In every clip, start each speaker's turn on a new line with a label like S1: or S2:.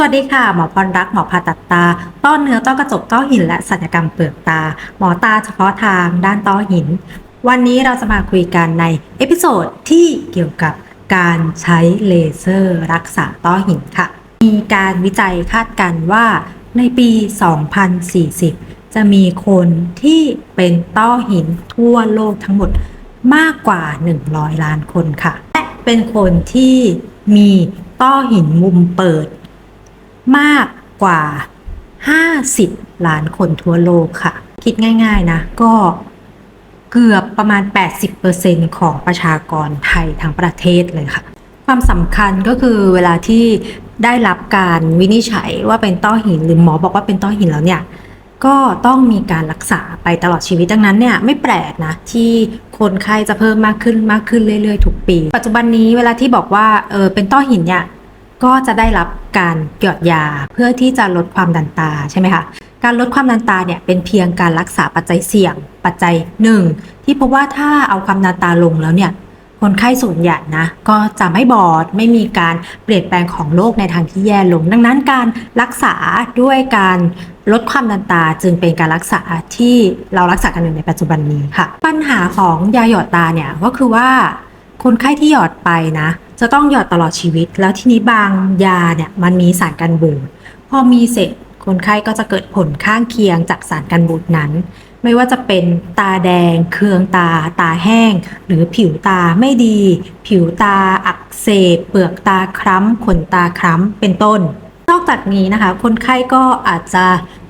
S1: สวัสดีค่ะ หมอพรรักหมอผ่าตัดตา ต้อเนื้อต้อกระจกต้อหิน และศัลยกรรมเปลือกตา หมอตาเฉพาะทางด้านต้อหิน วันนี้เราจะมาคุยกันในเอพิโซดที่เกี่ยวกับการใช้เลเซอร์รักษาต้อหินค่ะ มีการวิจัยคาดกันว่าในปี 2040 จะมีคนที่เป็นต้อหินทั่วโลกทั้งหมดมากกว่า 100 ล้านคนค่ะ และเป็นคนที่มีต้อหินมุมเปิด มากกว่า 50 ล้านคนทั่วโลกค่ะ คิดง่ายๆนะก็เกือบประมาณ 80%ของประชากรไทยทั้งประเทศเลยค่ะ ความสำคัญก็คือเวลาที่ได้รับการวินิจฉัยว่าเป็นต้อหินหรือหมอบอกว่าเป็นต้อหินแล้วเนี่ยก็ต้องมีการรักษาไปตลอดชีวิตดังนั้นเนี่ยไม่แปลกนะ ที่คนไข้จะเพิ่มมากขึ้นมากขึ้นเรื่อยๆทุกปี ปัจจุบันนี้เวลาที่บอกว่าเออเป็นต้อหินเนี่ย ก็จะได้รับการหยอดยาเพื่อที่จะลดความดันตาใช่ไหมคะการลดความดันตาเนี่ยเป็นเพียงการรักษาปัจจัยเสี่ยง ปัจจัยหนึ่งที่พบว่าถ้าเอาความดันตาลงแล้วเนี่ยคนไข้ส่วนใหญ่นะก็จะไม่บอดไม่มีการเปลี่ยนแปลงของโรคในทางที่แย่ลง ดังนั้นการรักษาด้วยการลดความดันตาจึงเป็นการรักษาที่เรารักษากันอยู่ในปัจจุบันนี้ค่ะ ปัญหาของยาหยอดตาเนี่ยก็คือว่า คนไข้ที่หยอดไปนะ จะต้องหยอดตลอดชีวิต แล้วทีนี้บางยาเนี่ยมันมีสารกันบูดพอมีเสร็จคนไข้ก็จะเกิดผลข้างเคียงจากสารกันบูดนั้น ไม่ว่าจะเป็นตาแดง เคืองตา ตาแห้ง หรือผิวตาไม่ดี ผิวตาอักเสบ เปลือกตาคล้ำขนตาคล้ำเป็นต้นน อกจากนี้นะคะ คนไข้ก็อาจจะ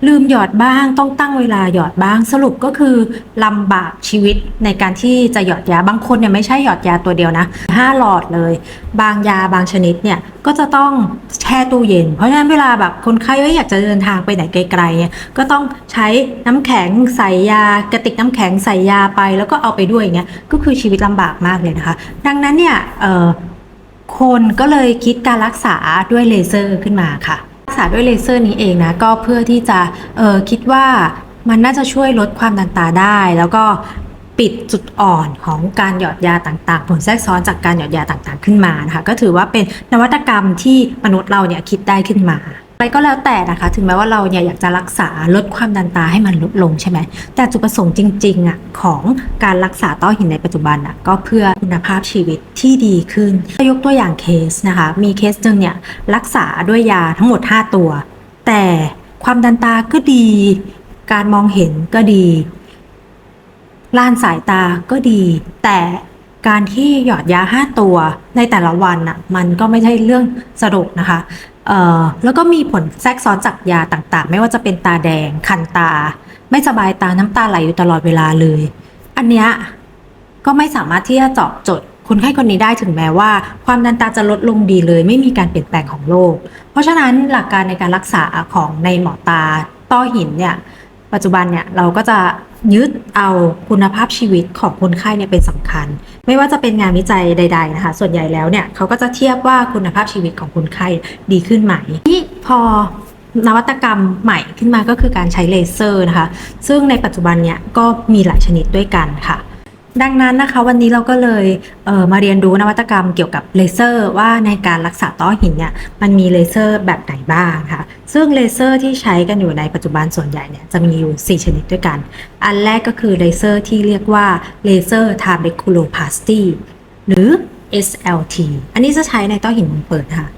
S1: ลืมหยอดบ้าง ต้องตั้งเวลาหยอดบ้าง สรุปก็คือลำบากชีวิตในการที่จะหยอดยาบางคนเนี่ยไม่ใช่หยอดยาตัวเดียวนะห้าหลอดเลย บางยาบางชนิดเนี่ยก็จะต้องแช่ตู้เย็น เพราะฉะนั้นเวลาแบบคนไข้เอ้ยอยากจะเดินทางไปไหนไกลๆเนี่ยก็ต้องใช้น้ำแข็งใส่ยากระติกน้ำแข็งใส่ยาไป แล้วก็เอาไปด้วยอย่างเงี้ยก็คือชีวิตลำบากมากเลยนะคะ ดังนั้นเนี่ย คนก็เลยคิดการรักษาด้วยเลเซอร์ขึ้นมาค่ะ รักษาด้วยเลเซอร์นี้เองนะก็เพื่อที่จะเออคิดว่ามันน่าจะช่วยลดความดันตาได้ แล้วก็ปิดจุดอ่อนของการหยอดยาต่างๆ ผลแทรกซ้อนจากการหยอดยาต่างๆ ขึ้นมานะคะก็ถือว่าเป็นนวัตกรรมที่มนุษย์เราเนี่ยคิดได้ขึ้นมา อะไรก็แล้วแต่นะคะ ถึงแม้ว่าเราเนี่ยอยากจะรักษาลดความดันตาให้มันลดลงใช่ไหมแต่จุดประสงค์จริงๆอะของการรักษาต้อหินในปัจจุบันอะก็เพื่อคุณภาพชีวิตที่ดีขึ้นยกตัวอย่างเคสนะคะ มีเคสหนึ่งเนี่ยรักษาด้วยยาทั้งหมด 5 ตัว แต่ความดันตาก็ดี การมองเห็นก็ดีล่านสายตาก็ดี แต่การที่หยอดยา 5 ตัวในแต่ละวันน่ะมันก็ไม่ใช่เรื่องสรุปนะคะ แล้วก็มีผลแทรกซ้อนจากยาต่างๆ ไม่ว่าจะเป็นตาแดง คันตา ไม่สบายตาน้ำตาไหลอยู่ตลอดเวลาเลย อันเนี้ยก็ไม่สามารถที่จะเจาะจดคนไข้คนนี้ได้ถึงแม้ว่า ความดันตาจะลดลงดีเลย ไม่มีการเปลี่ยนแปลงของโรคเพราะฉะนั้นหลักการในการรักษาของในหมอตาต้อหินเนี่ยปัจจุบันเนี่ยเราก็จะ ยึดเอาคุณภาพชีวิตของคนไข้เนี่ยเป็นสำคัญ ไม่ว่าจะเป็นงานวิจัยใด ๆนะคะ ส่วนใหญ่แล้วเนี่ยเขาก็จะเทียบว่าคุณภาพชีวิตของคนไข้ดีขึ้นไหมนี่พอนวัตกรรมใหม่ขึ้นมาก็คือการใช้เลเซอร์นะคะ ซึ่งในปัจจุบันเนี่ยก็มีหลายชนิดด้วยกันค่ะ ดังนั้นนะคะวันนี้เราก็เลยเมาเรียนรู้นวัตกรรมเกี่ยวกับเลเซอร์ว่าในการรักษาต้อหินเนี่ยมันมีเลเซอร์แบบไหนบ้างค่ะ ซึ่งเลเซอร์ที่ใช้กันอยู่ในปัจจุบันส่วนใหญ่เนี่ยจะมีอยู่ 4 ชนิดด้วยกัน อันแรกก็คือเลเซอร์ที่เรียกว่าเลเซอร์ทาเบคูโลพลาสตีหรือ SLT อันนี้จะใช้ในต้อหินมุมเปิดค่ะ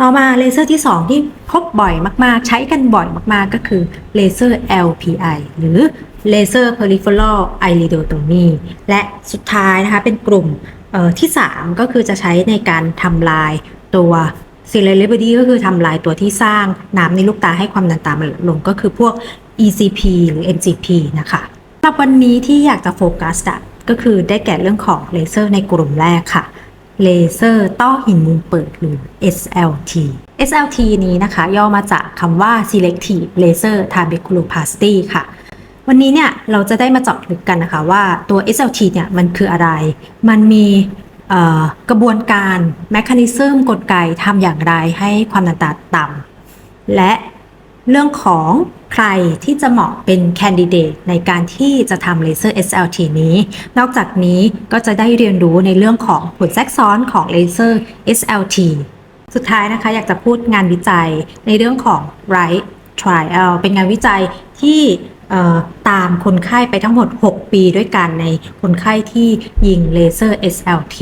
S1: ต่อมาเลเซอร์ที่ 2 ที่พบบ่อยมาก ๆ ใช้กันบ่อยมาก ๆ ก็คือเลเซอร์ LPI หรือ เลเซอร์ peripheral iridotomy และสุดท้ายนะคะเป็นกลุ่มเอ่อที่ 3 ก็คือจะใช้ในการทำลายตัว c e l e b r i t y ก็คือทำลายตัวที่สร้างน้ำในลูกตาให้ความดันตามันลดลงก็คือพวก ECP หรือ MGP นะคะสำหรับวันนี้ที่อยากจะโฟกัสก็คือได้แก่เรื่องของเลเซอร์ในกลุ่มแรกค่ะเลเซอร์ต้อหินมุมเปิดหรือ SLT SLT นี้นะคะ ย่อมาจากคำว่า Selective Laser Trabeculoplasty ค่ะ วันนี้เนี่ยเราจะได้มาเจาะลึกกันนะคะว่าตัว SLT เนี่ยมันคืออะไร มันมีกระบวนการแมคานิซึมกลไกทำอย่างไรให้ความดันตาต่ำและเรื่องของใครที่จะเหมาะเป็นแคนดิเดตในการที่จะทำเลเซอร์ SLT นี้ นอกจากนี้ก็จะได้เรียนรู้ในเรื่องของผลแทรกซ้อนของเลเซอร์ SLT สุดท้ายนะคะอยากจะพูดงานวิจัยในเรื่องของ right trial เป็นงานวิจัยที่ ตามคนไข้ไปทั้งหมด 6 ปีด้วยกันในคนไข้ที่ยิงเลเซอร์ SLT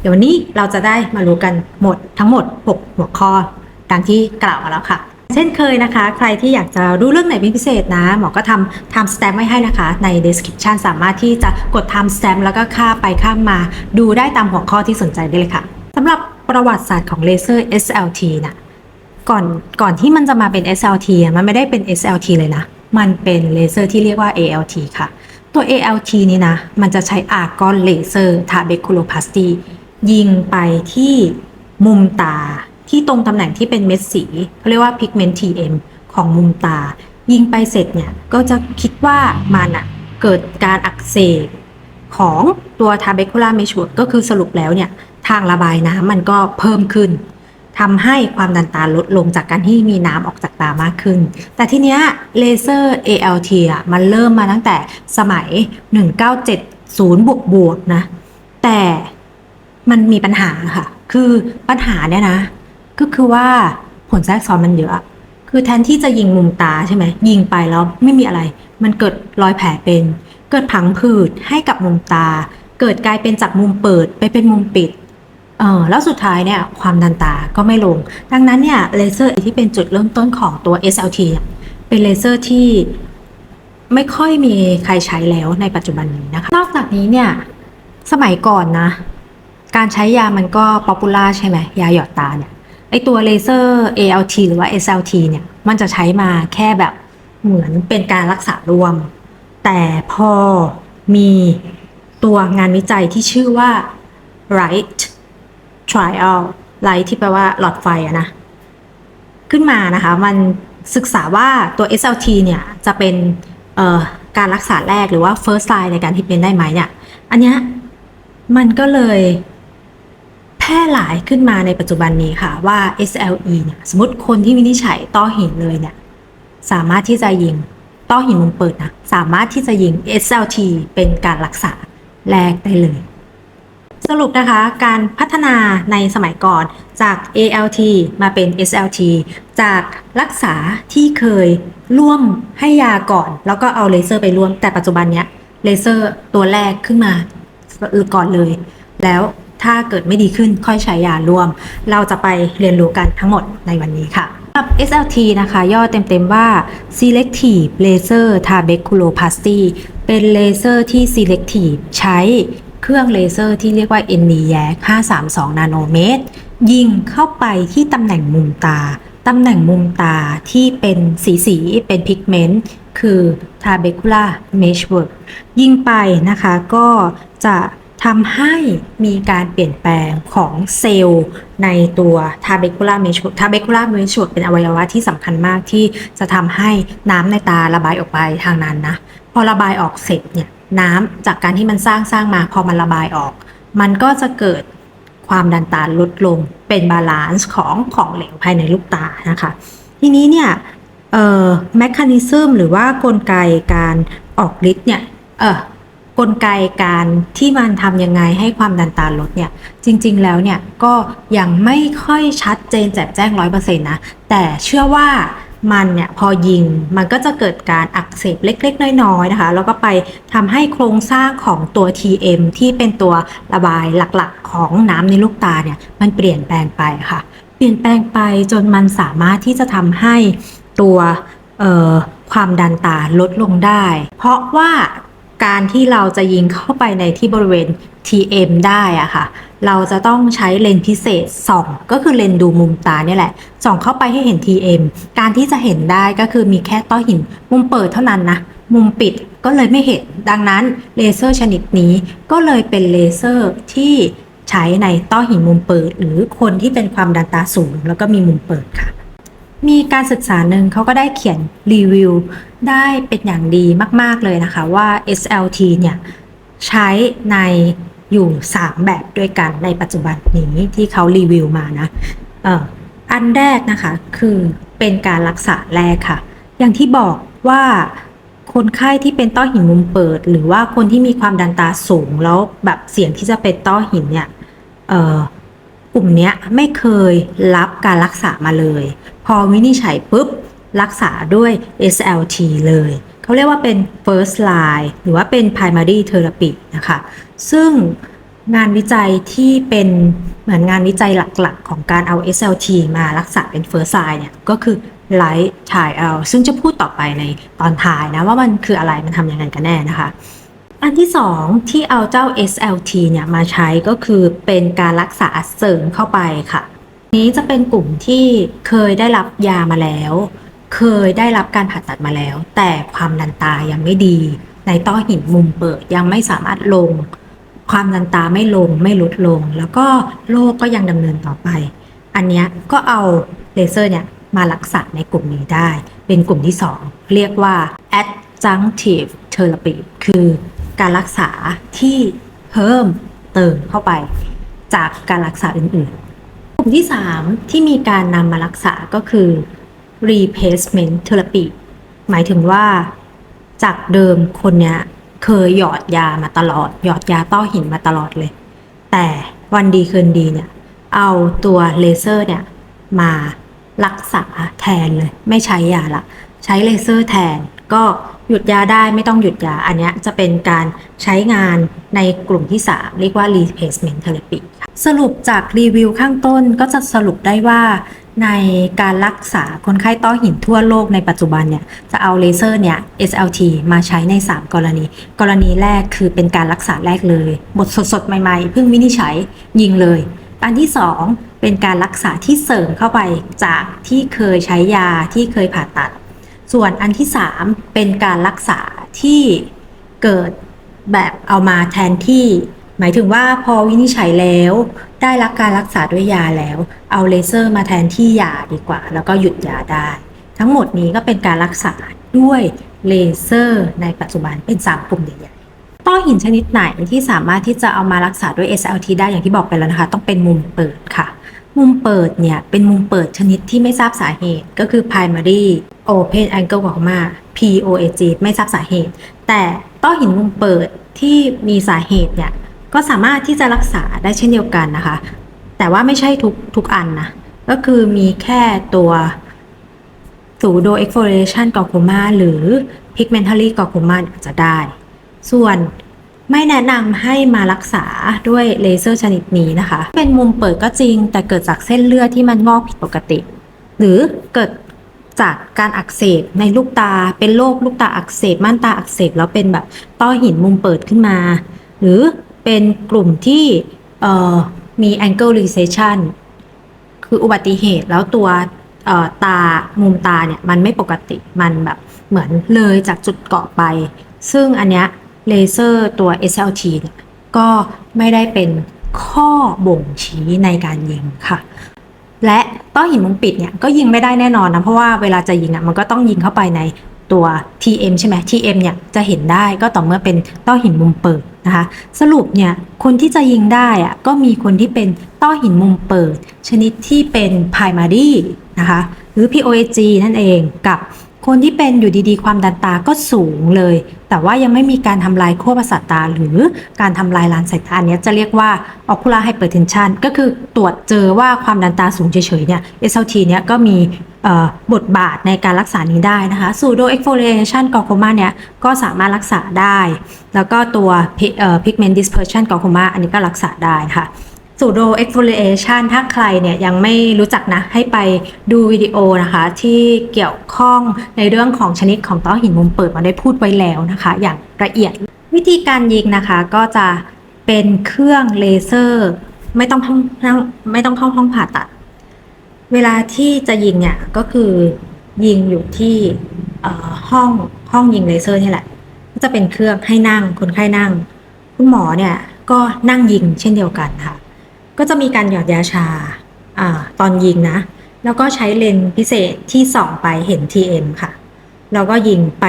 S1: เดี๋ยววันนี้เราจะได้มารู้กันหมดทั้งหมด 6 หัวข้อดังที่กล่าวมาแล้วค่ะ เช่นเคยนะคะ ใครที่อยากจะรู้เรื่องไหนเป็นพิเศษนะ หมอก็ทำ time stamp ไว้ให้นะคะ ใน description สามารถที่จะกด time stamp แล้วก็ข้าไปข้ามมา ดูได้ตามหัวข้อที่สนใจได้เลยค่ะสำหรับประวัติศาสตร์ของเลเซอร์ SLT นะก่อนก่อนที่มันจะมาเป็น SLT มันไม่ได้เป็น SLT เลยนะ มันเป็นเลเซอร์ที่เรียกว่า ALT ค่ะ ตัว ALT นี้นะ มันจะใช้อาร์กอนเลเซอร์ทาเบคูโลพลาสตียิงไปที่มุมตาที่ตรงตำแหน่งที่เป็นเม็ดสีเขาเรียกว่า pigment TM ของมุมตา ยิงไปเสร็จเนี่ย ก็จะคิดว่ามันอะเกิดการอักเสบของตัว trabecular meshwork ก็คือสรุปแล้วเนี่ย ทางระบายน้ำมันก็เพิ่มขึ้น ทำให้ความดันตาลดลงจากการที่มีน้ำออกจากตามากขึ้น แต่ทีเนี้ยเลเซอร์ ALT อะมันเริ่มมาตั้งแต่สมัย 1970 บวกบวกนะ แต่มันมีปัญหาค่ะ คือปัญหาเนี่ยนะ ก็คือว่าผลแทรกซ้อนมันเยอะ คือแทนที่จะยิงมุมตาใช่ไหม ยิงไปแล้วไม่มีอะไร มันเกิดรอยแผลเป็น เกิดผังผืดให้กับมุมตา เกิดกลายเป็นจากมุมเปิดไปเป็นมุมปิด เออแล้วสุดท้ายเนี่ยความดันตาก็ไม่ลง ดังนั้นเนี่ยเลเซอร์ที่เป็นจุดเริ่มต้นของตัว SLT เนี่ยเป็นเลเซอร์ที่ไม่ค่อยมีใครใช้แล้วในปัจจุบันนี้นะคะ นอกจากนี้เนี่ยสมัยก่อนนะ การใช้ยามันก็ป๊อปปูล่าใช่ไหมยาหยอดตาเนี่ยไอตัวเลเซอร์ ALT หรือว่า SLT เนี่ยมันจะใช้มาแค่แบบเหมือนเป็นการรักษารวม แต่พอมีตัวงานวิจัยที่ชื่อว่า right trial light ที่แปลว่าหลอดไฟอะนะ ขึ้นมานะคะ มันศึกษาว่าตัว SLT เนี่ย จะเป็นการรักษาแรกหรือว่า first line ในการที่เป็นได้ไหมเนี่ย อันเนี้ยมันก็เลยแพร่หลายขึ้นมาในปัจจุบันนี้ค่ะว่า SLE เนี่ย สมมติคนที่วินิจฉัยต้อหินเลยเนี่ย สามารถที่จะยิงต้อหินมุมเปิดนะ สามารถที่จะยิง SLT เป็นการรักษาแรกได้เลย สรุปนะคะการพัฒนาในสมัยก่อนจาก ALT มาเป็น SLT จากรักษาที่เคยร่วมให้ยาก่อน แล้วก็เอาเลเซอร์ไปร่วม แต่ปัจจุบันเนี้ยเลเซอร์ตัวแรกขึ้นมาก่อนเลย แล้วถ้าเกิดไม่ดีขึ้นค่อยใช้ยาร่วม เราจะไปเรียนรู้กันทั้งหมดในวันนี้ค่ะสำหรับ SLT นะคะ ย่อเต็มๆว่า Selective Laser Trabeculoplasty เป็นเลเซอร์ที่ Selective ใช้ เครื่องเลเซอร์ที่เรียกว่า Nd:YAG 532 นาโนเมตร ยิงเข้าไปที่ตำแหน่งมุมตา ตำแหน่งมุมตาที่เป็นสีสีเป็นพิกเมนต์คือ trabecular meshwork ยิงไปนะคะก็จะทำให้มีการเปลี่ยนแปลงของเซลล์ในตัว trabecular meshwork trabecula meshwork เป็นอวัยวะที่สำคัญมากที่จะทำให้น้ำในตาระบายออกไปทางนั้นนะ พอระบายออกเสร็จเนี่ย น้ำจากการที่มันสร้างสร้างมาพอมันระบายออก มันก็จะเกิดความดันตาลดลงเป็นบาลานซ์ของของเหลวภายในลูกตานะคะ ทีนี้เนี่ยเอ่อแมคานิซึมหรือว่ากลไกการออกฤทธิ์เนี่ยเออกลไกการที่มันทำยังไงให้ความดันตาลดเนี่ยจริง ๆ แล้วเนี่ยก็ยังไม่ค่อยชัดเจนแจ่มแจ้งร้อยเปอร์เซ็นต์นะแต่เชื่อว่า มันเนี่ยพอยิงมันก็จะเกิดการอักเสบเล็กๆ น้อยๆนะคะ แล้วก็ไปทำให้โครงสร้างของตัว TM ที่เป็นตัวระบายหลักๆ ของน้ำในลูกตาเนี่ยมันเปลี่ยนแปลงไปค่ะ เปลี่ยนแปลงไปจนมันสามารถที่จะทำให้ตัวความดันตาลดลงได้ เพราะว่าการที่เราจะยิงเข้าไปในที่บริเวณ TM ได้อะค่ะ เราจะต้องใช้เลนส์พิเศษส่องก็คือเลนส์ดูมุมตาเนี่ยแหละส่องเข้าไปให้เห็น TM การที่จะเห็นได้ก็คือมีแค่ต้อหินมุมเปิดเท่านั้นนะ มุมปิดก็เลยไม่เห็น ดังนั้นเลเซอร์ชนิดนี้ก็เลยเป็นเลเซอร์ที่ใช้ในต้อหินมุมเปิด หรือคนที่เป็นความดันตาสูง แล้วก็มีมุมเปิดค่ะ มีการศึกษาหนึ่งเขาก็ได้เขียนรีวิวได้เป็นอย่างดีมาก ๆเลยนะคะว่า SLT เนี่ยใช้ใน อยู่ 3 แบบด้วยกันในปัจจุบันนี้ที่เขารีวิวมานะเอ่ออันแรกนะคะคือเป็นการรักษาแรกค่ะ อย่างที่บอกว่าคนไข้ที่เป็นต้อหินมุมเปิด หรือว่าคนที่มีความดันตาสูงแล้วแบบเสี่ยงที่จะเป็นต้อหินเนี่ยเอ่อกลุ่มเนี้ยไม่เคยรับการรักษามาเลย พอวินิจฉัยปุ๊บรักษาด้วย SLT เลย เขาเรียกว่าเป็น first line หรือว่าเป็น primary therapy นะคะ ซึ่งงานวิจัยที่เป็นเหมือนงานวิจัยหลักๆ ของการเอา SLT มารักษาเป็น first line เนี่ยก็คือ Light Trial ซึ่งจะพูดต่อไปในตอนท้ายนะว่ามันคืออะไรมันทำยังไงกันแน่นะคะอันที่สองที่เอาเจ้า SLT เนี่ยมาใช้ก็คือเป็นการรักษาเสริมเข้าไปค่ะ นี้จะเป็นกลุ่มที่เคยได้รับยามาแล้ว เคยได้รับการผ่าตัดมาแล้ว แต่ความดันตายังไม่ดี ในต้อหินมุมเปิดยังไม่สามารถลง ความดันตาไม่ลงไม่ลดลง แล้วก็โรคก็ยังดำเนินต่อไป อันนี้ก็เอาเลเซอร์เนี่ยมารักษาในกลุ่มนี้ได้ เป็นกลุ่มที่ 2 เรียกว่า adjunctive therapy คือการรักษาที่เพิ่มเติมเข้าไป จากการรักษาอื่นๆ กลุ่มที่ 3 ที่มีการนำมารักษาก็คือ replacement therapy หมายถึงว่าจากเดิมคนเนี้ยเคยหยอดยามาตลอด หยอดยาต้อหินมาตลอดเลย แต่วันดีคืนดีเนี่ย เอาตัวเลเซอร์เนี่ยมารักษาแทนเลย ไม่ใช้ยาละ ใช้เลเซอร์แทนก็หยุดยาได้ไม่ต้องหยุดยา อันนี้จะเป็นการใช้งานในกลุ่มที่ 3 เรียกว่า replacement therapy สรุปจากรีวิวข้างต้นก็จะสรุปได้ว่า ในการรักษาคนไข้ต้อหินทั่วโลกในปัจจุบันเนี่ยจะเอาเลเซอร์เนี่ย SLT มาใช้ใน 3 กรณี กรณีแรกคือเป็นการรักษาแรกเลย บทสดๆ ใหม่ๆ เพิ่งวินิจฉัยยิงเลย อันที่ 2 เป็นการรักษาที่เสริมเข้าไปจากที่เคยใช้ยาที่เคยผ่าตัด ส่วนอันที่ 3 เป็นการรักษาที่เกิดแบบเอามาแทนที่ หมายถึงว่าพอวินิจฉัยแล้ว ได้รับการรักษาด้วยยาแล้ว เอาเลเซอร์มาแทนที่ยาดีกว่า แล้วก็หยุดยาได้ ทั้งหมดนี้ก็เป็นการรักษาด้วยเลเซอร์ในปัจจุบันเป็น3กลุ่มใหญ่ๆต้อหินชนิดไหนที่สามารถที่จะเอามารักษาด้วย SLT ได้อย่างที่บอกไปแล้วนะคะ ต้องเป็นมุมเปิดค่ะ มุมเปิดเนี่ย เป็นมุมเปิดชนิดที่ไม่ทราบสาเหตุ ก็คือ primary open angle glaucoma POAG ไม่ทราบสาเหตุ แต่ต้อหินมุมเปิดที่มีสาเหตุเนี่ย ก็สามารถที่จะรักษาได้เช่นเดียวกันนะคะ แต่ว่าไม่ใช่ทุกทุกอันนะก็คือมีแค่ตัว pseudo exfoliation glaucoma หรือ pigmentary glaucoma อาจจะได้ ส่วนไม่แนะนำให้มารักษาด้วยเลเซอร์ชนิดนี้นะคะ เป็นมุมเปิดก็จริง แต่เกิดจากเส้นเลือดที่มันงอกผิดปกติ หรือเกิดจากการอักเสบในลูกตา เป็นโรคลูกตาอักเสบม่านตาอักเสบแล้วเป็นแบบต้อหินมุมเปิดขึ้นมา หรือ เป็นกลุ่มที่มี angle recession คืออุบัติเหตุแล้วตัวตามุมตาเนี่ยมันไม่ปกติมันแบบเหมือนเลยจากจุดเกาะไป ซึ่งอันเนี้ยเลเซอร์ตัว SLT เนี่ยก็ไม่ได้เป็นข้อบ่งชี้ในการยิงค่ะ และต้อหินมุมปิดเนี่ยก็ยิงไม่ได้แน่นอนนะ เพราะว่าเวลาจะยิงอะมันก็ต้องยิงเข้าไปใน ตัว TM ใช่ไหม TM เนี่ยจะเห็นได้ก็ต่อเมื่อเป็นต้อหินมุมเปิดนะคะ สรุปเนี่ยคนที่จะยิงได้อะก็มีคนที่เป็นต้อหินมุมเปิด ชนิดที่เป็น primary นะคะ หรือ POAG นั่นเองกับ คนที่เป็นอยู่ดีๆ ความดันตาก็สูงเลย แต่ว่ายังไม่มีการทำลายขั้วประสาทตา หรือการทำลายลานสายตาอันเนี้ยจะเรียกว่า ocular hypertension ก็คือตรวจเจอว่าความดันตาสูงเฉยๆเนี่ย SLT เนี่ยก็มีบทบาทในการรักษานี้ได้นะคะ pseudo exfoliation glaucoma เนี่ยก็สามารถรักษาได้ แล้วก็ตัว pi- เอ่อ pigment dispersion glaucoma อันนี้ก็รักษาได้นะคะ pseudo exfoliation ถ้าใครเนี่ยยังไม่รู้จักนะ ให้ไปดูวิดีโอนะคะ ที่เกี่ยวข้องในเรื่องของชนิดของต้อหินมุมเปิดมาได้พูดไว้แล้วนะคะ อย่างละเอียดวิธีการยิงนะคะก็จะเป็นเครื่องเลเซอร์ไม่ต้องห้องไม่ต้องเข้าห้องผ่าตัด เวลาที่จะยิงเนี่ยก็คือยิงอยู่ที่ห้องห้องยิงเลเซอร์นี่แหละก็จะเป็นเครื่องให้นั่งคนไข้นั่ง คุณหมอเนี่ยก็นั่งยิงเช่นเดียวกันค่ะ ก็จะมีการหยอดยาชาอาตอนยิงนะ แล้วก็ใช้เลนส์พิเศษที่ส่องไปเห็น TM ค่ะ แล้วก็ยิงไป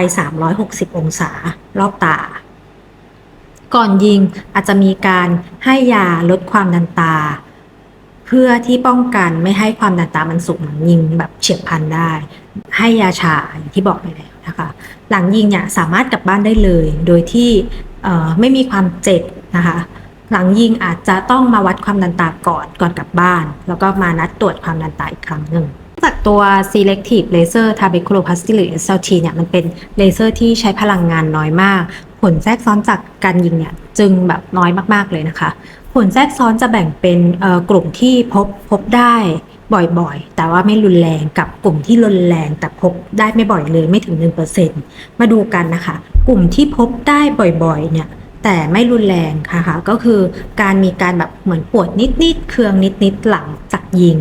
S1: 360 องศารอบตา ก่อนยิงอาจจะมีการให้ยาลดความดันตา เพื่อที่ป้องกันไม่ให้ความดันตามันสูงยิงแบบเฉียบพลันได้ ให้ยาชาอย่างที่บอกไปแล้วนะคะ หลังยิงเนี่ยสามารถกลับบ้านได้เลย โดยที่ไม่มีความเจ็บนะคะ หลังยิงอาจจะต้องมาวัดความดันตาก่อนก่อนกลับบ้าน แล้วก็มานัดตรวจความดันตาอีกครั้งหนึ่งจากตัว selective laser trabeculoplasty หรือ SLT เนี่ยมันเป็นเลเซอร์ที่ใช้พลังงานน้อยมาก ผลแทรกซ้อนจากการยิงเนี่ยจึงแบบน้อยมากๆเลยนะคะ ผลแทรกซ้อนจะแบ่งเป็นเอ่อกลุ่มที่พบพบได้บ่อยๆ แต่ว่าไม่รุนแรงกับกลุ่มที่รุนแรงแต่พบได้ไม่บ่อยเลยไม่ถึง 1%มาดูกันนะคะ กลุ่มที่พบได้บ่อยๆ เนี่ย แต่ไม่รุนแรงค่ะค่ะก็คือการมีการแบบเหมือนปวดนิดๆเคืองนิดๆหลังจากยิง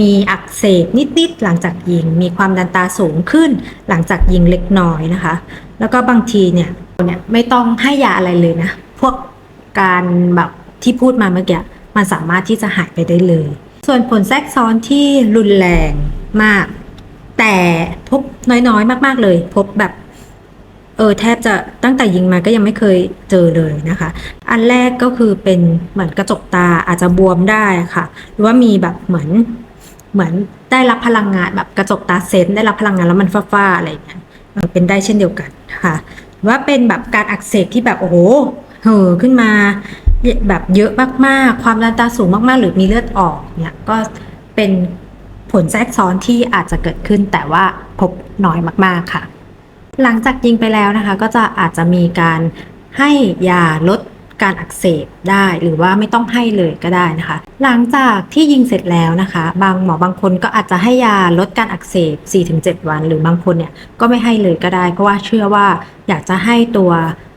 S1: มีอักเสบนิดๆหลังจากยิง มีความดันตาสูงขึ้น หลังจากยิงเล็กน้อยนะคะ แล้วก็บางทีเนี่ยเนี่ยไม่ต้องให้ยาอะไรเลยนะ พวกการแบบที่พูดมาเมื่อกี้มันสามารถที่จะหายไปได้เลย ส่วนผลแทรกซ้อนที่รุนแรงมาก แต่พบน้อยๆ มากๆเลย พบแบบ เออแทบจะตั้งแต่ยิงมาก็ยังไม่เคยเจอเลยนะคะ อันแรกก็คือเป็นเหมือนกระจกตาอาจจะบวมได้ค่ะ หรือว่ามีแบบเหมือนเหมือนได้รับพลังงานแบบกระจกตาเซนได้รับพลังงานแล้วมันฟ้าๆอะไรอย่างเงี้ยเป็นได้เช่นเดียวกันค่ะหรือว่าเป็นแบบการอักเสบที่แบบโอ้โหเห่อขึ้นมาแบบเยอะมากๆ ความดันตาสูงมากๆ หรือมีเลือดออกเนี่ยก็เป็นผลแทรกซ้อนที่อาจจะเกิดขึ้นแต่ว่าพบน้อยมากๆค่ะ หลังจากยิงไปแล้วนะคะ ก็จะอาจจะมีการให้ยาลดการอักเสบได้หรือว่าไม่ต้องให้เลยก็ได้นะคะ หลังจากที่ยิงเสร็จแล้วนะคะ บางหมอบางคนก็อาจจะให้ยาลดการอักเสบ 4-7 วัน หรือบางคนเนี่ยก็ไม่ให้เลยก็ได้ เพราะว่าเชื่อว่าอยากจะให้ตัว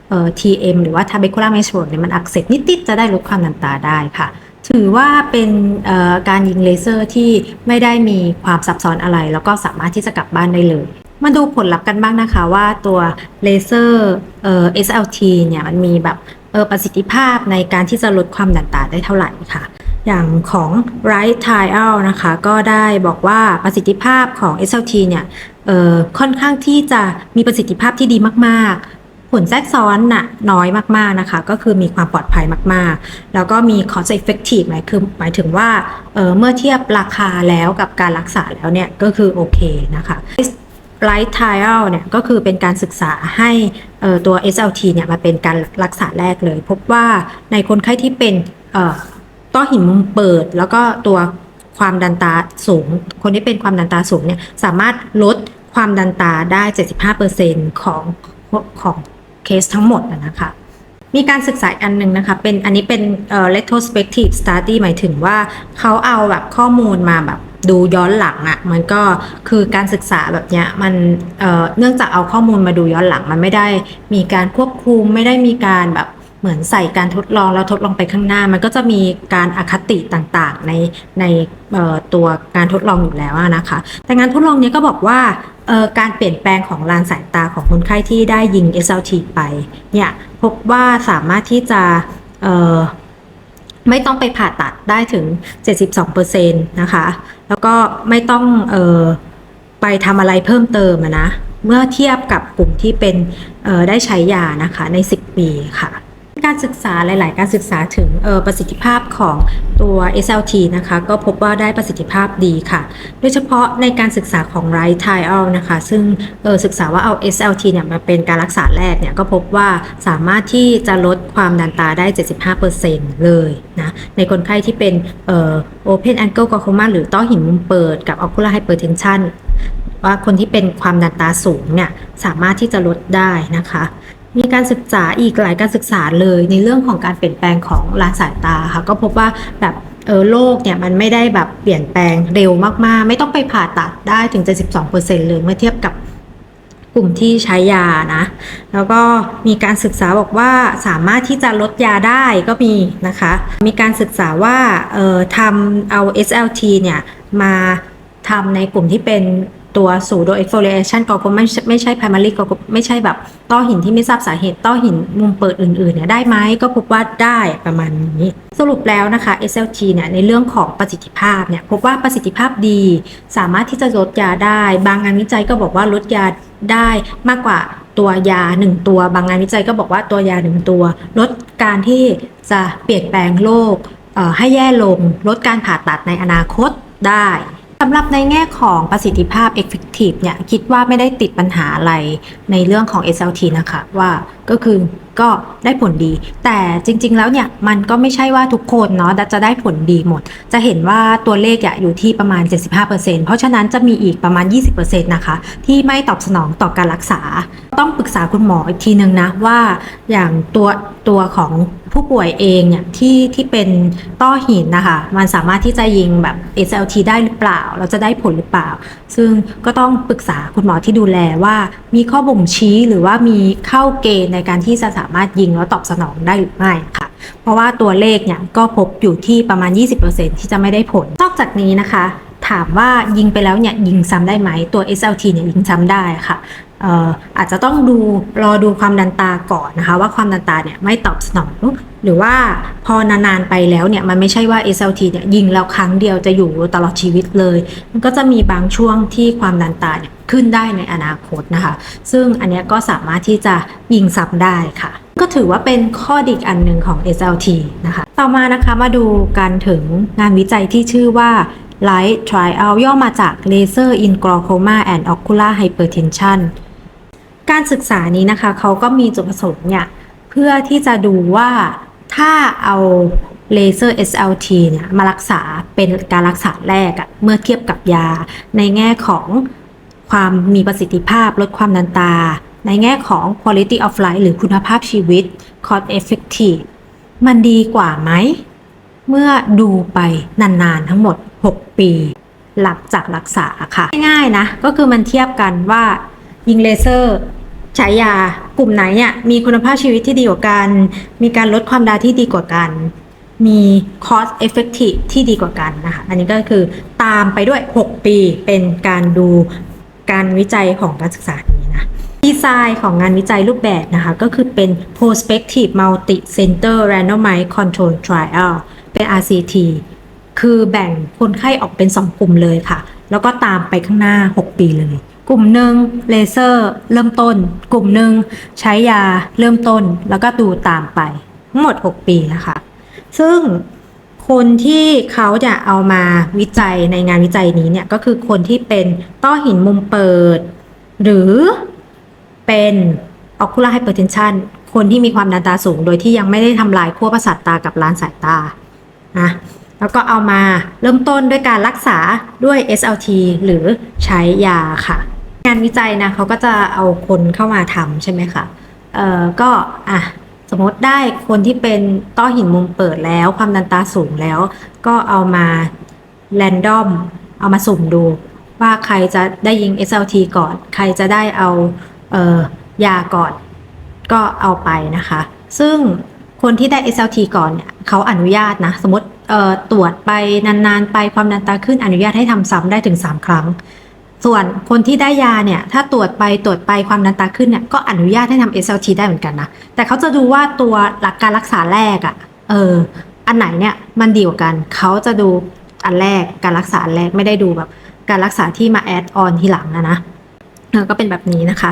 S1: เอ่อ TM หรือว่า trabecular meshwork เนี่ยมันอักเสบนิดๆ จะได้ลดความดันตาได้ค่ะ ถือว่าเป็นการยิงเลเซอร์ที่ไม่ได้มีความซับซ้อนอะไร แล้วก็สามารถที่จะกลับบ้านได้เลย มาดูผลลัพธ์กันบ้างนะคะว่าตัวเลเซอร์เอ่อ SLT เนี่ยมันมีแบบเออประสิทธิภาพในการที่จะลดความดันตาได้เท่าไหร่ค่ะ อย่างของ Right Trial นะคะ ก็ได้บอกว่าประสิทธิภาพของ SLT เนี่ยเอ่อค่อนข้างที่จะมีประสิทธิภาพที่ดีมากๆผลแทรกซ้อนน่ะน้อยมาก ๆ นะคะ ก็คือมีความปลอดภัยมาก ๆ แล้วก็มี cost effective หมายคือหมายถึงว่าเออเมื่อเทียบราคาแล้วกับการรักษาแล้วเนี่ย ก็คือโอเคนะคะ Light Trial เนี่ยก็คือเป็นการศึกษาให้เอ่อตัว SLT เนี่ยมาเป็นการรักษาแรกเลย พบว่าในคนไข้ที่เป็นต้อหินมุมเปิด แล้วก็ตัวความดันตาสูง คนที่เป็นความดันตาสูงเนี่ยสามารถลดความดันตาได้ 75%ของของเคสทั้งหมดนะคะมีการศึกษาอันหนึ่งนะคะเป็นอันนี้เป็น retrospective study หมายถึงว่าเขาเอาแบบข้อมูลมาแบบ ดูย้อนหลังอะ่ะมันก็คือการศึกษาแบบเนี้ยมันเอ่อเนื่องจากเอาข้อมูลมาดูย้อนหลังมันไม่ได้มีการควบคุมไม่ได้มีการแบบเหมือนใส่การทดลองแล้วทดลองไปข้างหน้า มันก็จะมีการอคติต่างๆ ในในตัวการทดลองอยู่แล้วนะคะ แต่งานทดลองนี้ก็บอกว่าเอ่อการเปลี่ยนแปลงของลานสายตาของคนไข้ที่ได้ยิง SLT ไปเนี่ยพบว่าสามารถที่จะ ไม่ต้องไปผ่าตัดได้ถึง 72%นะคะ แล้วก็ไม่ต้องออไปทำอะไรเพิ่มเติมนะ เมื่อเทียบกับกลุ่มที่เป็นได้ใช้ยานะคะใน 10 ปีค่ะ การศึกษาหลาย ๆ การศึกษาถึงออประสิทธิภาพของตัว SLT นะคะก็พบว่าได้ประสิทธิภาพดีค่ะ โดยเฉพาะในการศึกษาของ Right Trial นะคะซึ่งออศึกษาว่าเอา SLT เนี่ยมาเป็นการรักษาแรกเนี่ยก็พบว่าสามารถที่จะลดความดันตาได้ 75%เลยนะในคนไข้ที่เป็นออ Open Angle Glaucoma หรือต้อหินมุมเปิดกับ Ocular Hypertension ว่าคนที่เป็นความดันตาสูงเนี่ยสามารถที่จะลดได้นะคะ มีการศึกษาอีกหลายการศึกษาเลยในเรื่องของการเปลี่ยนแปลงของลานสายตาค่ะ ก็พบว่าแบบเออโรคเนี่ยมันไม่ได้แบบเปลี่ยนแปลงเร็วมากๆ ไม่ต้องไปผ่าตัดได้ถึง 72%เลยเมื่อเทียบกับกลุ่มที่ใช้ยานะ แล้วก็มีการศึกษาบอกว่าสามารถที่จะลดยาได้ก็มีนะคะ มีการศึกษาว่าเอ่อทำเอา SLT เนี่ยมาทำในกลุ่มที่เป็น ตัว pseudo exfoliation ก็ไม่ใช่ไม่ใช่ primary ก็ไม่ใช่แบบต้อหินที่ไม่ทราบสาเหตุต้อหินมุมเปิดอื่นๆเนี่ยได้ไหมก็พบว่าได้ประมาณนี้ สรุปแล้วนะคะ SLT เนี่ยในเรื่องของประสิทธิภาพเนี่ยพบว่าประสิทธิภาพดี สามารถที่จะลดยาได้ บางงานวิจัยก็บอกว่าลดยาได้มากกว่าตัวยา 1 ตัว บางงานวิจัยก็บอกว่าตัวยา 1 ตัว ลดการที่จะเปลี่ยนแปลงโรคให้แย่ลง ลดการผ่าตัดในอนาคตได้ สำหรับในแง่ของประสิทธิภาพ effective เนี่ยคิดว่าไม่ได้ติดปัญหาอะไรในเรื่องของ SLT นะคะว่าก็คือก็ได้ผลดี แต่จริง ๆ แล้วเนี่ยมันก็ไม่ใช่ว่าทุกคนเนาะจะได้ผลดีหมด จะเห็นว่าตัวเลขอะอยู่ที่ประมาณ 75%เพราะฉะนั้นจะมีอีกประมาณ 20%นะคะที่ไม่ตอบสนองต่อการรักษา ต้องปรึกษาคุณหมออีกทีหนึ่งนะว่าอย่างตัวตัวของผู้ป่วยเองเนี่ยที่ที่เป็นต้อหินนะคะมันสามารถที่จะยิงแบบ SLT ได้หรือเปล่า เราจะได้ผลหรือเปล่า ซึ่งก็ต้องปรึกษาคุณหมอที่ดูแลว่ามีข้อบ่งชี้หรือว่ามีเข้าเกณฑ์ในการที่จะสามารถยิงแล้วตอบสนองได้หรือไม่ค่ะ เพราะว่าตัวเลขเนี่ยก็พบอยู่ที่ประมาณ 20%ที่จะไม่ได้ผล นอกจากนี้นะคะถามว่ายิงไปแล้วเนี่ยยิงซ้ำได้ไหมตัว SLT เนี่ยยิงซ้ำได้ค่ะ อาจจะต้องดูรอดูความดันตาก่อนนะคะว่าความดันตาเนี่ยไม่ตอบสนอง หรือว่าพอนานๆไปแล้วเนี่ยมันไม่ใช่ว่า SLT เนี่ยยิงแล้วครั้งเดียวจะอยู่ตลอดชีวิตเลย มันก็จะมีบางช่วงที่ความดันตาเนี่ยขึ้นได้ในอนาคตนะคะ ซึ่งอันนี้ก็สามารถที่จะยิงซ้ำได้ค่ะ ก็ถือว่าเป็นข้อดีอันหนึ่งของ SLT นะคะ ต่อมานะคะมาดูกันถึงงานวิจัยที่ชื่อว่า Light Trial ย่อมาจาก Laser in Glaucoma and Ocular Hypertension การศึกษานี้นะคะเขาก็มีจุดประสงค์เนี่ยเพื่อที่จะดูว่าถ้าเอาเลเซอร์ SLT เนี่ยมารักษาเป็นการรักษาแรกอะเมื่อเทียบกับยา ในแง่ของความมีประสิทธิภาพลดความดันตา ในแง่ของ quality of life หรือคุณภาพชีวิต cost effective มันดีกว่าไหม เมื่อดูไปนาน ๆ ทั้งหมด 6 ปี หลังจากรักษาค่ะ ง่ายๆนะ ก็คือมันเทียบกันว่า ยิงเลเซอร์ใช้ยากลุ่มไหนเนี่ยมีคุณภาพชีวิตที่ดีกว่ากัน มีการลดความดันที่ดีกว่ากัน มี cost effective ที่ดีกว่ากันนะคะ อันนี้ก็คือตามไปด้วย 6 ปีเป็นการดูการวิจัยของการศึกษานี้นะ ดีไซน์ของงานวิจัยรูปแบบนะคะ ก็คือเป็น prospective multi center randomized control trial เป็น RCT คือแบ่งคนไข้ออกเป็น 2 กลุ่มเลยค่ะ แล้วก็ตามไปข้างหน้า 6 ปีเลย กลุ่มหนึ่งเลเซอร์เริ่มต้น กลุ่มหนึ่งใช้ยาเริ่มต้น แล้วก็ดูตามไป ทั้งหมด 6 ปีนะคะ ซึ่งคนที่เขาจะเอามาวิจัยในงานวิจัยนี้เนี่ยก็คือคนที่เป็นต้อหินมุมเปิด หรือเป็น ocular hypertension คนที่มีความดันตาสูง โดยที่ยังไม่ได้ทำลายขั้วประสาทตากับล้านสายตานะแล้วก็เอามาเริ่มต้นด้วยการรักษาด้วย SLT หรือใช้ยาค่ะ งานวิจัยนะเขาก็จะเอาคนเข้ามาทำใช่ไหมคะเอ่อก็อะสมมติได้คนที่เป็นต้อหินมุมเปิดแล้ว ความดันตาสูงแล้ว ก็เอามาแรนดอมเอามาสุ่มดู ว่าใครจะได้ยิง SLT ก่อน ใครจะได้เอาเอ่อยาก่อนก็เอาไปนะคะ ซึ่งคนที่ได้ SLT ก่อนเนี่ยเขาอนุญาตนะ สมมติเอ่อตรวจไปนานๆ ไปความดันตาขึ้นอนุญาตให้ทำซ้ำได้ถึง 3 ครั้ง ส่วนคนที่ได้ยาเนี่ยถ้าตรวจไปตรวจไปความดันตาขึ้นเนี่ยก็อนุญาตให้ทำ SLT ได้เหมือนกันนะ แต่เขาจะดูว่าตัวหลักการรักษาแรกอะ่ะเอออันไหนเนี่ยมันดีกว่ากัน เขาจะดูอันแรกการรักษาอันแรกไม่ได้ดูแบบ การรักษาที่มาแอดออนทีหลังนะนะออก็เป็นแบบนี้นะคะ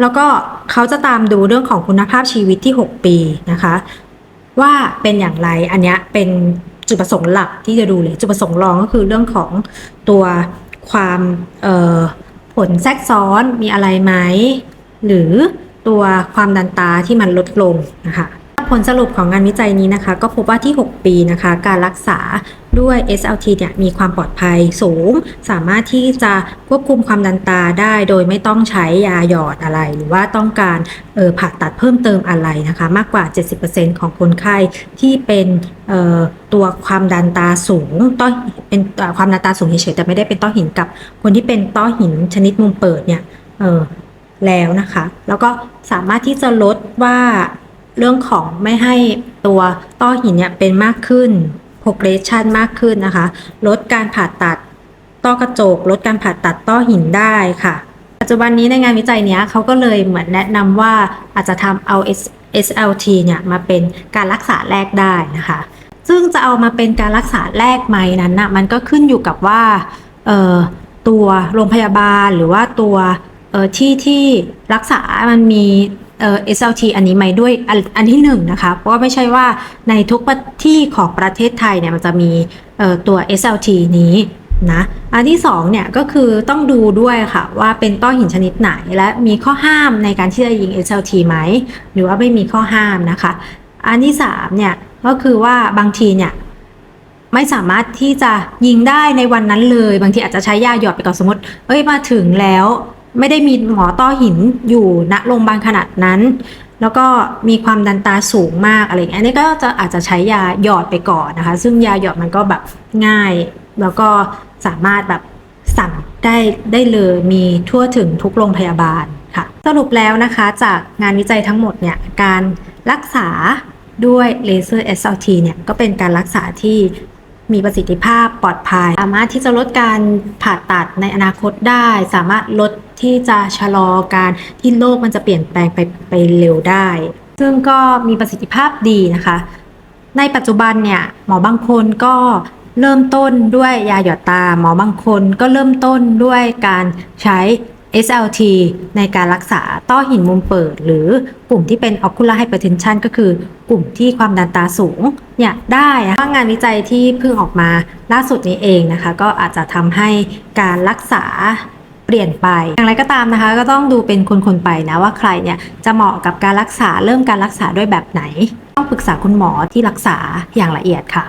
S1: แล้วก็เขาจะตามดูเรื่องของคุณภาพชีวิตที่ 6 ปีนะคะ ว่าเป็นอย่างไรอันนี้เป็นจุดประสงค์หลักที่จะดูเลย จุดประสงค์รองก็คือเรื่องของตัว ความผลแทรกซ้อนมีอะไรไหม หรือตัวความดันตาที่มันลดลงนะคะผลสรุปของงานวิจัยนี้นะคะ ก็พบว่าที่ 6 ปีนะคะ การรักษา ด้วย SLT เนี่ยมีความปลอดภัยสูง สามารถที่จะควบคุมความดันตาได้โดยไม่ต้องใช้ยาหยอดอะไร หรือว่าต้องการเออผ่าตัดเพิ่มเติมอะไรนะคะ มากกว่า 70%ของคนไข้ที่เป็นเอ่อตัวความดันตาสูงต้อเป็นเอ่อความดันตาสูงเฉยๆแต่ไม่ได้เป็นต้อหินกับคนที่เป็นต้อหินชนิดมุมเปิดเนี่ยเออแล้วนะคะ แล้วก็สามารถที่จะลดว่าเรื่องของไม่ให้ตัวต้อหินเนี่ยเป็นมากขึ้น progression มากขึ้นนะคะ ลดการผ่าตัดต้อกระจก ลดการผ่าตัดต้อหินได้ค่ะ ปัจจุบันนี้ในงานวิจัยเนี้ยเขาก็เลยเหมือนแนะนำว่าอาจจะทำเอา S- SLT เนี่ยมาเป็นการรักษาแรกได้นะคะ ซึ่งจะเอามาเป็นการรักษาแรกไหมนั้นนะมันก็ขึ้นอยู่กับว่าตัวโรงพยาบาลหรือว่าตัวที่ที่รักษามันมี เอ่อ SLT อันนี้ไหมด้วยอันอันที่หนึ่งนะคะเพราะว่าไม่ใช่ว่าในทุกที่ของประเทศไทยเนี่ยมันจะมีเอ่อตัว SLT นี้นะอันที่สองเนี่ยก็คือต้องดูด้วยค่ะว่าเป็นต้อหินชนิดไหนและมีข้อห้ามในการที่จะยิง SLT ไหมหรือว่าไม่มีข้อห้ามนะคะ อันที่สามเนี่ยก็คือว่าบางทีเนี่ยไม่สามารถที่จะยิงได้ในวันนั้นเลย บางทีอาจจะใช้ยาหยอดไปก่อนสมมติ เอ้ยมาถึงแล้ว ไม่ได้มีหมอต้อหินอยู่ณโรงพยาบาลขนาดนั้น แล้วก็มีความดันตาสูงมากอะไรเงี้ยอันนี้ก็จะอาจจะใช้ยาหยอดไปก่อนนะคะ ซึ่งยาหยอดมันก็แบบง่าย แล้วก็สามารถแบบสั่งได้ได้เลยมีทั่วถึงทุกโรงพยาบาลค่ะ สรุปแล้วนะคะจากงานวิจัยทั้งหมดเนี่ยการรักษาด้วยเลเซอร์ SLT เนี่ยก็เป็นการรักษาที่ มีประสิทธิภาพปลอดภัย สามารถที่จะลดการผ่าตัดในอนาคตได้ สามารถลดที่จะชะลอการที่โรคมันจะเปลี่ยนแปลงไปไปเร็วได้ ซึ่งก็มีประสิทธิภาพดีนะคะ ในปัจจุบันเนี่ยหมอบางคนก็เริ่มต้นด้วยยาหยอดตา หมอบางคนก็เริ่มต้นด้วยการใช้ SLT ในการรักษาต้อหินมุมเปิด หรือกลุ่มที่เป็น ocular hypertension ก็คือกลุ่มที่ความดันตาสูงเนี่ยได้นะคะงานวิจัยที่เพิ่งออกมาล่าสุดนี้เองนะคะ ก็อาจจะทำให้การรักษาเปลี่ยนไป อย่างไรก็ตามนะคะ ก็ต้องดูเป็นคนๆไปนะว่าใครเนี่ยจะเหมาะกับการรักษาเริ่มการรักษาด้วยแบบไหน ต้องปรึกษาคุณหมอที่รักษาอย่างละเอียดค่ะ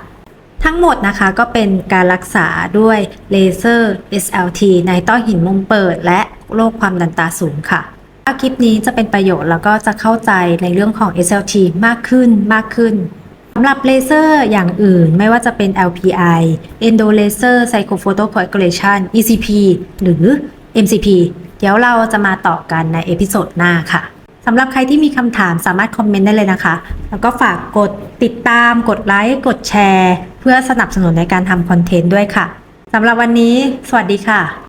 S1: ทั้งหมดนะคะก็เป็นการรักษาด้วยเลเซอร์ SLT ในต้อหินมุมเปิดและ โรคความดันตาสูงค่ะถ้าคลิปนี้จะเป็นประโยชน์แล้วก็จะเข้าใจในเรื่องของ SLT มากขึ้นมากขึ้นสำหรับเลเซอร์อย่างอื่นไม่ว่าจะเป็น LPI Endo Laser Psychophotocoagulation ECP หรือ MCP เดี๋ยวเราจะมาต่อกันในเอพิโซดหน้าค่ะสำหรับใครที่มีคำถามสามารถคอมเมนต์ได้เลยนะคะ แล้วก็ฝากกดติดตาม กดไลค์ กดแชร์ เพื่อสนับสนุนในการทำคอนเทนต์ด้วยค่ะสำหรับวันนี้ สวัสดีค่ะ